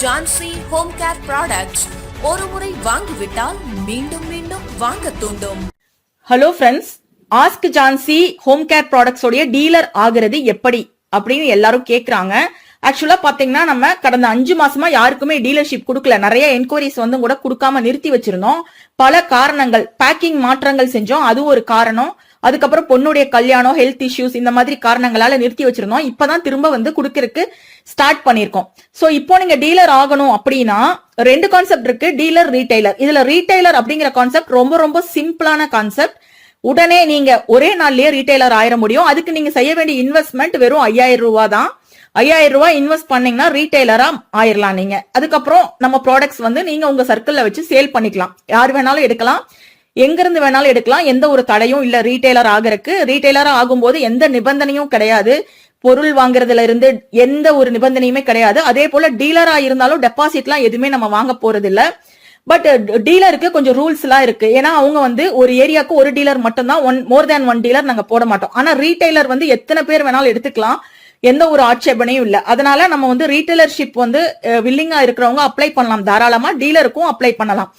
Jhansi home care products ஒரு முறை வாங்கிவிட்டால் மீண்டும் மீண்டும் வாங்க தூண்டும். Hello friends ask Jansi home care products உடைய டீலர் ஆகிறது எப்படி அப்படின்னு எல்லாரும் கேக்குறாங்க. ஆக்சுவலா பாத்தீங்கன்னா நம்ம கடந்த அஞ்சு மாசமா யாருக்குமே டீலர்ஷிப் கொடுக்கல. நிறைய என்கொயரிஸ் வந்து கூட கொடுக்காம நிறுத்தி வச்சிருந்தோம். பல காரணங்கள் பேக்கிங் மாற்றங்கள் செஞ்சோம். அது ஒரு காரணம். அதுக்கப்புறம் பொண்ணுடைய கல்யாணம் ஹெல்த் இஷ்யூஸ் இந்த மாதிரி காரணங்களால நிறுத்தி வச்சிருந்தோம். இப்பதான் திரும்ப வந்து குடுக்கறதுக்கு ஸ்டார்ட் பண்ணிருக்கோம் சோ இப்போ நீங்க டீலர் ஆகணும் அப்படின்னா ரெண்டு கான்செப்ட் இருக்கு. டீலர் ரீட்டைலர் இதுல ரீட்டைலர் அப்படிங்கிற கான்செப்ட் ரொம்ப ரொம்ப சிம்பிளான கான்செப்ட் உடனே நீங்க ஒரே நாள்லயே ரீட்டைலர் ஆயிர முடியும். அதுக்கு நீங்க செய்ய வேண்டிய இன்வெஸ்ட்மெண்ட் வெறும் ஐயாயிரம் ரூபாய் தான். ஐயாயிரம் ரூபாய் இன்வெஸ்ட் பண்ணீங்கன்னா ரீட்டைலரா ஆயிரலாம் நீங்க. அதுக்கப்புறம் நம்ம ப்ராடக்ட்ஸ் வந்து நீங்க உங்க சர்க்கிள்ல வச்சு சேல் பண்ணிக்கலாம். யார் வேணாலும் எடுக்கலாம். எங்கிருந்து வேணாலும் எடுக்கலாம். எந்த ஒரு தடையும் இல்ல ரீட்டைலர் ஆகறதுக்கு ரீட்டைலரா ஆகும்போது எந்த நிபந்தனையும் கிடையாது. பொருள் வாங்குறதுல இருந்து எந்த ஒரு நிபந்தனையுமே கிடையாது. அதே போல டீலரா இருந்தாலும் டெபாசிட்லாம் எதுவுமே நம்ம வாங்க போறது இல்ல பட் டீலருக்கு கொஞ்சம் ரூல்ஸ் எல்லாம் இருக்கு. ஏன்னா அவங்க வந்து ஒரு ஏரியாவுக்கு ஒரு டீலர் மட்டும்தான். One more than one dealer நாங்க போட மாட்டோம். ஆனா ரீட்டைலர் வந்து எத்தனை பேர் வேணாலும் எடுத்துக்கலாம். எந்த ஒரு ஆட்சேபனையும் இல்ல. அதனால நம்ம வந்து ரீட்டைலர்ஷிப் வந்து வில்லிங்கா இருக்கிறவங்க அப்ளை பண்ணலாம். தாராளமா டீலருக்கும் அப்ளை பண்ணலாம்.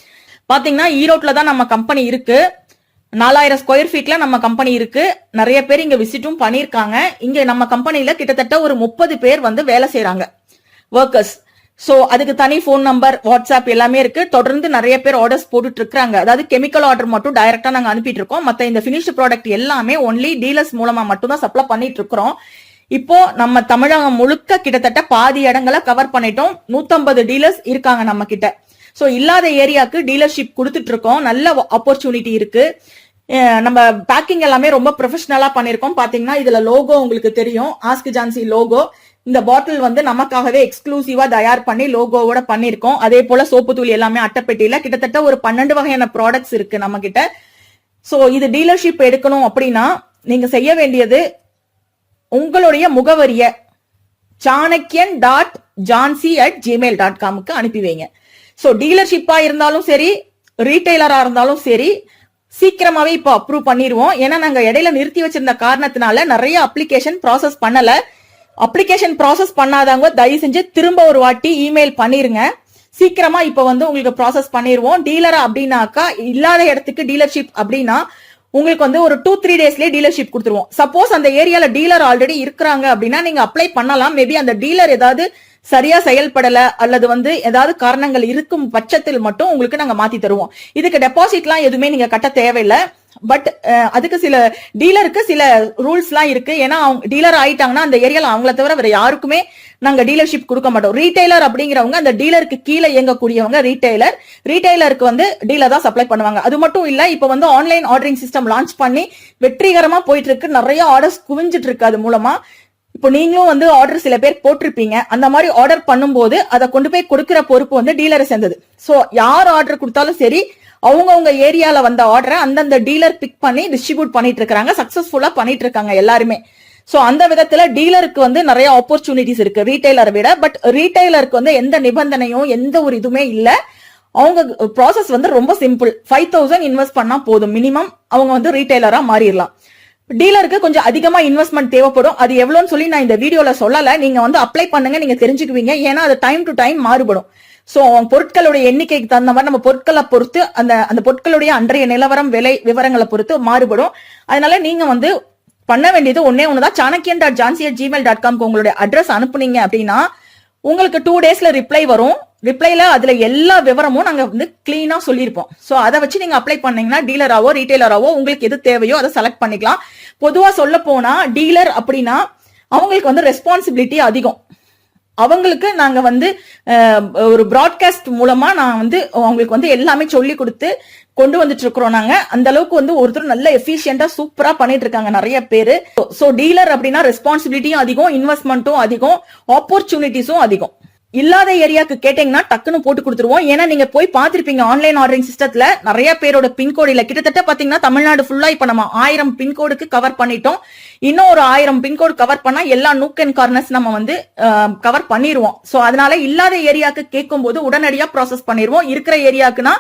பாத்தீங்கன்னா e ஈரோட்ல தான் நம்ம கம்பெனி இருக்கு. நாலாயிரம் ஸ்கொயர் ஃபீட்ல நம்ம கம்பெனி இருக்கு. நிறைய பேர் இங்க விசிட்டும் பண்ணியிருக்காங்க. இங்க நம்ம கம்பெனில கிட்டத்தட்ட ஒரு முப்பது பேர் வந்து வேலை செய்யறாங்க ஒர்க்கர்ஸ் சோ அதுக்கு தனி ஃபோன் நம்பர் வாட்ஸ்அப் எல்லாமே இருக்கு. தொடர்ந்து நிறைய பேர் ஆர்டர்ஸ் போட்டுட்டு இருக்காங்க அதாவது கெமிக்கல் ஆர்டர் மட்டும் டைரக்டா நாங்க அனுப்பிட்டு இருக்கோம் மத்த இந்த பினிஷ்டு ப்ராடக்ட் எல்லாமே ஒன்லி டீலர்ஸ் மூலமா மட்டும் தான் சப்ளை பண்ணிட்டு இருக்கிறோம் இப்போ நம்ம தமிழகம் முழுக்க கிட்டத்தட்ட பாதி இடங்களை கவர் பண்ணிட்டோம். நூத்தம்பது டீலர்ஸ் இருக்காங்க நம்ம கிட்ட. ஸோ இல்லாத ஏரியாவுக்கு டீலர்ஷிப் கொடுத்துட்டு இருக்கோம் நல்ல ஆப்பர்ச்சுனிட்டி இருக்கு. நம்ம பேக்கிங் எல்லாமே ரொம்ப ப்ரொஃபஷனலா பண்ணிருக்கோம் பாத்தீங்கன்னா இதுல லோகோ உங்களுக்கு தெரியும். ஆஸ்க் ஜான்சி லோகோ இந்த பாட்டில் வந்து நமக்காகவே எக்ஸ்க்ளூசிவா தயார் பண்ணி லோகோவோட பண்ணிருக்கோம் அதே போல சோப்பு தூள் எல்லாமே அட்டைப்பெட்டியில கிட்டத்தட்ட ஒரு பன்னெண்டு வகையான ப்ராடக்ட்ஸ் இருக்கு நம்ம கிட்ட ஸோ இது டீலர்ஷிப் எடுக்கணும் அப்படின்னா நீங்க செய்ய வேண்டியது உங்களுடைய முகவரிய Chanakkiyan dot Jansi at Gmail dot காமுக்கு அனுப்பி வைங்க. ஸோ டீலர்ஷிப்பா இருந்தாலும் சரி ரீட்டைலரா இருந்தாலும் சரி சீக்கிரமாவே இப்போ அப்ரூவ் பண்ணிடுவோம் ஏன்னா நாங்க இடையில நிறுத்தி வச்சிருந்த காரணத்தினால நிறைய அப்ளிகேஷன் ப்ராசஸ் பண்ணல. அப்ளிகேஷன் ப்ராசஸ் பண்ணாதவங்க தயவு செஞ்சு திரும்ப ஒரு வாட்டி இமெயில் பண்ணிருங்க. சீக்கிரமா இப்போ வந்து உங்களுக்கு ப்ராசஸ் பண்ணிடுவோம் டீலரா அப்படின்னாக்கா இல்லாத இடத்துக்கு டீலர்ஷிப் அப்படின்னா உங்களுக்கு வந்து ஒரு டூ த்ரீ டேஸ்லேயே டீலர்ஷிப் கொடுத்துருவோம். சப்போஸ் அந்த ஏரியால டீலர் ஆல்ரெடி இருக்கிறாங்க அப்படின்னா நீங்க அப்ளை பண்ணலாம். மேபி அந்த டீலர் ஏதாவது சரியா செயல்படல அல்லது வந்து ஏதாவது காரணங்கள் இருக்கும் பட்சத்தில் மட்டும் உங்களுக்கு நாங்க மாத்தி தருவோம். இதுக்கு டெபாசிட்லாம் எதுவுமே நீங்க கட்ட தேவையில்லை. பட் அதுக்கு சில டீலருக்கு சில ரூல்ஸ் எல்லாம் இருக்கு. ஏன்னா அவங்க டீலர் ஆயிட்டாங்கன்னா அந்த ஏரியால அவங்கள தவிர வேற யாருக்குமே நாங்க டீலர்ஷிப் கொடுக்க மாட்டோம். ரீட்டைலர் அப்படிங்கிறவங்க அந்த டீலருக்கு கீழே இயங்கக்கூடியவங்க ரீட்டைலர் ரீட்டைலருக்கு வந்து டீலர் தான் சப்ளை பண்ணுவாங்க. அது மட்டும் இல்ல இப்ப வந்து ஆன்லைன் ஆர்டரிங் சிஸ்டம் லான்ச் பண்ணி வெற்றிகரமா போயிட்டு இருக்கு. நிறைய ஆர்டர்ஸ் குவிஞ்சிட்டு இருக்கு அது மூலமா. இப்போ நீங்களும் வந்து ஆர்டர் சில பேர் போட்டிருப்பீங்க. அந்த மாதிரி ஆர்டர் பண்ணும்போது அதை கொண்டு போய் கொடுக்கிற பொறுப்பு வந்து டீலரை சேர்ந்தது. ஸோ யார் ஆர்டர் கொடுத்தாலும் சரி அவங்கவுங்க ஏரியால வந்த ஆர்டரை அந்தந்த டீலர் பிக் பண்ணி டிஸ்ட்ரிபியூட் பண்ணிட்டு இருக்காங்க சக்சஸ்ஃபுல்லா பண்ணிட்டு இருக்காங்க எல்லாருமே. ஸோ அந்த விதத்துல டீலருக்கு வந்து நிறைய ஆப்பர்ச்சுனிட்டிஸ் இருக்கு. ரீட்டைலரை விட. பட் ரீட்டைலருக்கு வந்து எந்த நிபந்தனையும் எந்த ஒரு இதுவுமே இல்லை. அவங்க ப்ராசஸ் வந்து ரொம்ப சிம்பிள் ஃபைவ் தௌசண்ட் இன்வெஸ்ட் பண்ணா போதும். மினிமம் அவங்க வந்து ரீட்டைலரா மாறிடலாம். டீலருக்கு கொஞ்சம் அதிகமா இன்வெஸ்ட்மெண்ட் தேவைப்படும். அது எவ்வளோன்னு சொல்லி நான் இந்த வீடியோல சொல்லல. நீங்க வந்து அப்ளை பண்ணுங்க நீங்க தெரிஞ்சுக்குவீங்க. ஏன்னா அது டைம் டு டைம் மாறுபடும். ஸோ பொருட்களுடைய எண்ணிக்கைக்கு தகுந்த மாதிரி நம்ம பொருட்களை பொறுத்து அந்த அந்த பொருட்களுடைய அன்றைய நிலவரம் விலை விவரங்களை பொறுத்து மாறுபடும். அதனால நீங்க வந்து பண்ண வேண்டியது ஒன்னே ஒன்றுதான் Chanakkiyan dot Jansi at Gmail dot காம்க்கு உங்களுடைய அட்ரஸ் அனுப்புனீங்க அப்படின்னா உங்களுக்கு டூ டேஸ்ல ரிப்ளை வரும். ரிப்ளைல அதுல எல்லா விவரமும் நாங்க வந்து கிளீனா சொல்லியிருப்போம் ஸோ அதை வச்சு நீங்க அப்ளை பண்ணீங்கன்னா டீலராவோ ரீட்டைலராவோ உங்களுக்கு எது தேவையோ அதை செலக்ட் பண்ணிக்கலாம். பொதுவா சொல்ல போனா டீலர் அப்படின்னா அவங்களுக்கு வந்து ரெஸ்பான்சிபிலிட்டி அதிகம். அவங்களுக்கு நாங்க வந்து ஒரு ப்ராட்காஸ்ட் மூலமா நான் வந்து அவங்களுக்கு வந்து எல்லாமே சொல்லி கொடுத்து கொண்டு வந்துட்டு இருக்கிறோம் நாங்க. அந்த அளவுக்கு வந்து ஒருத்தர் நல்ல எஃபிஷியண்டா சூப்பரா பண்ணிட்டு இருக்காங்க நிறைய பேரு. ஸோ டீலர் அப்படின்னா ரெஸ்பான்சிபிலிட்டியும் அதிகம் இன்வெஸ்ட்மெண்ட்டும் அதிகம் ஆப்பர்ச்சுனிட்டிஸும் அதிகம். இல்லாத ஏரியாக்கு கேட்டீங்கன்னா டக்குன்னு போட்டு கொடுத்துருவோம். ஏன்னா நீங்க போய் பாத்திருப்பீங்க ஆன்லைன் ஆர்டரிங் சிஸ்டத்துல நிறைய பேரோட பின்கோடு இல்ல கிட்டத்தட்ட பாத்தீங்கன்னா தமிழ்நாடு ஃபுல்லா இப்ப நம்ம ஆயிரம் பின்கோடுக்கு கவர் பண்ணிட்டோம். இன்னும் ஒரு ஆயிரம் பின்கோடு கவர் பண்ணா எல்லா நூக் அண்ட் கார்னர்ஸ் நம்ம வந்து கவர் பண்ணிடுவோம் சோ அதனால இல்லாத ஏரியாக்கு கேட்கும் போது உடனடியா ப்ராசஸ் பண்ணிடுவோம் இருக்கிற ஏரியாக்குன்னா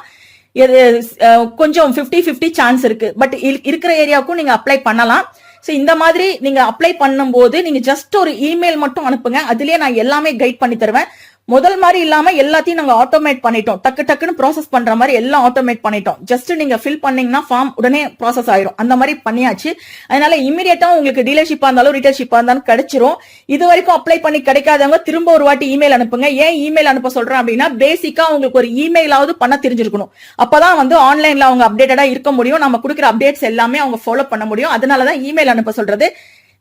கொஞ்சம் 50 50 சான்ஸ் இருக்கு. பட் இருக்கிற ஏரியாவுக்கும் நீங்க அப்ளை பண்ணலாம். ஸோ இந்த மாதிரி நீங்க அப்ளை பண்ணும்போது நீங்க ஜஸ்ட் ஒரு இமெயில் மட்டும் அனுப்புங்க. அதுலயே நான் எல்லாமே கைட் பண்ணி தருவேன். முதல் மாதிரி இல்லாம எல்லாத்தையும் நாங்க ஆட்டோமேட் பண்ணிட்டோம். டக்கு டக்குன்னு ப்ராசஸ் பண்ற மாதிரி எல்லாம் ஆட்டோமேட் பண்ணிட்டோம். ஜஸ்ட் நீங்க ஃபில் பண்ணீங்கன்னா ஃபார்ம் உடனே ப்ராசஸ் ஆயிரும். அந்த மாதிரி பண்ணியாச்சு. அதனால இமீடியட்டா உங்களுக்கு டீலர்ஷிப்பா இருந்தாலும் ரீட்டர்ஷிப்பா இருந்தாலும் கிடைச்சிரும். இது வரைக்கும் அப்ளை பண்ணி கிடைக்காதவங்க திரும்ப ஒரு வாட்டி இமெயில் அனுப்புங்க. ஏன் இமெயில் அனுப்ப சொல்றேன் அப்படின்னா பேசிக்கா உங்களுக்கு ஒரு இமெயிலாவது பண்ண தெரிஞ்சிருக்கணும். அப்பதான் வந்து ஆன்லைன்ல அவங்க அப்டேட்டடா இருக்க முடியும். நம்ம கொடுக்குற அப்டேட்ஸ் எல்லாமே அவங்க ஃபாலோ பண்ண முடியும். அதனாலதான் இமெயில் அனுப்ப சொல்றது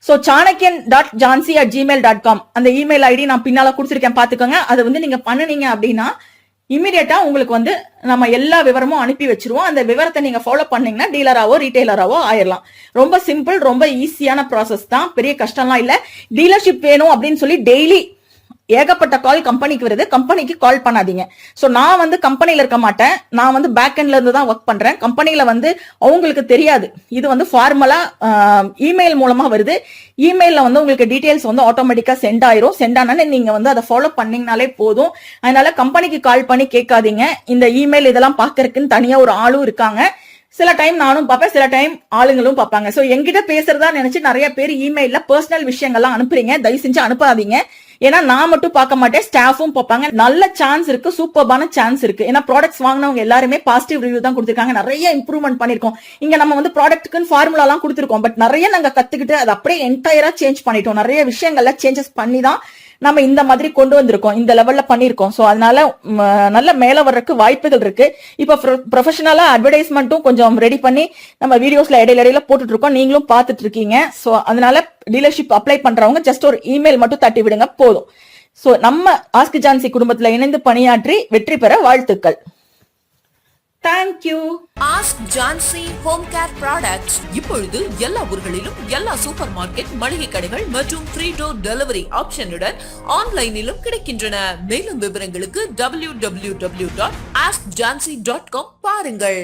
so Chanakkiyan dot Jansi at Gmail dot com அந்த இமெயில் ஐடி நான் பின்னால கொடுத்துருக்கேன் பார்த்துக்கோங்க. அதை வந்து நீங்க பண்ணுனீங்க அப்படின்னா இமீடியட்டா உங்களுக்கு வந்து நம்ம எல்லா விவரமும் அனுப்பி வச்சிருவோம். அந்த விவரத்தை நீங்க ஃபாலோ பண்ணீங்கன்னா டீலராவோ ரீட்டைலராவோ ஆயிடலாம் ரொம்ப சிம்பிள் ரொம்ப ஈஸியான ப்ராசஸ் தான். பெரிய கஷ்டம்லாம் இல்லை. டீலர்ஷிப் வேணும் அப்படின்னு சொல்லி டெய்லி ஏகப்பட்ட கால் கம்பெனிக்கு வருது. கம்பெனிக்கு கால் பண்ணாதீங்க. ஸோ நான் வந்து கம்பெனியில் இருக்க மாட்டேன். நான் வந்து பேக் எண்ட்ல இருந்து தான் ஒர்க் பண்றேன். கம்பெனியில் வந்து அவங்களுக்கு தெரியாது. இது வந்து ஃபார்மலா இமெயில் மூலமா வருது. இமெயிலில் வந்து உங்களுக்கு டீடைல்ஸ் வந்து ஆட்டோமேட்டிக்கா சென்ட் ஆயிரும். சென்ட் ஆனாலே நீங்க வந்து அதை ஃபாலோ பண்ணீங்கனாலே போதும். அதனால கம்பெனிக்கு கால் பண்ணி கேட்காதீங்க. இந்த இமெயில் இதெல்லாம் பாக்குறதுக்குன்னு தனியா ஒரு ஆளும் இருக்காங்க. சில டைம் நானும் பார்ப்பேன். சில டைம் ஆளுங்களும் பார்ப்பாங்க. ஸோ எங்கிட்ட பேசுறதா நினைச்சு நிறைய பேர் இமெயிலில் பர்சனல் விஷயங்கள்லாம் அனுப்புறீங்க. தயவு செஞ்சு அனுப்பாதீங்க. ஏன்னா நான் மட்டும் பார்க்க மாட்டேன் ஸ்டாஃபும் பார்ப்பாங்க. நல்ல சான்ஸ் இருக்கு சூப்பர்பான சான்ஸ் இருக்கு. ஏன்னா ப்ராடக்ட்ஸ் வாங்கினவங்க எல்லாருமே பாசிட்டிவ் ரிவ்யூ தான் கொடுத்துருக்காங்க. நிறைய இம்ப்ரூவ்மெண்ட் பண்ணிருக்கோம் இங்க நம்ம வந்து ப்ராடக்ட்டுக்குன்னு ஃபார்முலா எல்லாம் கொடுத்துருக்கோம். பட் நிறைய நாங்க கத்துக்கிட்டு அதை அப்படியே என்டையரா சேஞ்ச் பண்ணிட்டோம். நிறைய விஷயங்கள்ல சேஞ்சஸ் பண்ணி தான் நம்ம இந்த மாதிரி கொண்டு வந்திருக்கோம். இந்த லெவல்ல பண்ணிருக்கோம் ஸோ அதனால நல்ல மேல வர்றதுக்கு வாய்ப்புகள் இருக்கு. இப்போ ப்ரொஃபஷனலா அட்வர்டைஸ்மெண்ட்டும் கொஞ்சம் ரெடி பண்ணி நம்ம வீடியோஸ்ல இடையில இடையில போட்டுட்டு இருக்கோம். நீங்களும் பார்த்துட்டு இருக்கீங்க. ஸோ அதனால டீலர்ஷிப் அப்ளை பண்றவங்க ஜஸ்ட் ஒரு இமெயில் மட்டும் தட்டி விடுங்க போதும். சோ நம்ம ஆஸ்க் ஜான்சி குடும்பத்துல இணைந்து பணியாற்றி வெற்றி பெற வாழ்த்துக்கள். Thank you ask Jansi home care products இப்பொழுது எல்லா ஊர்களிலும் எல்லா சூப்பர் மார்க்கெட் மளிகை கடைகள் மற்றும் ஃப்ரீ டோர் டெலிவரி ஆப்ஷனுடன் ஆன்லைனிலும் கிடைக்கின்றன. மேலும் விவரங்களுக்கு W W W dot ask Jansi dot com பாருங்கள்.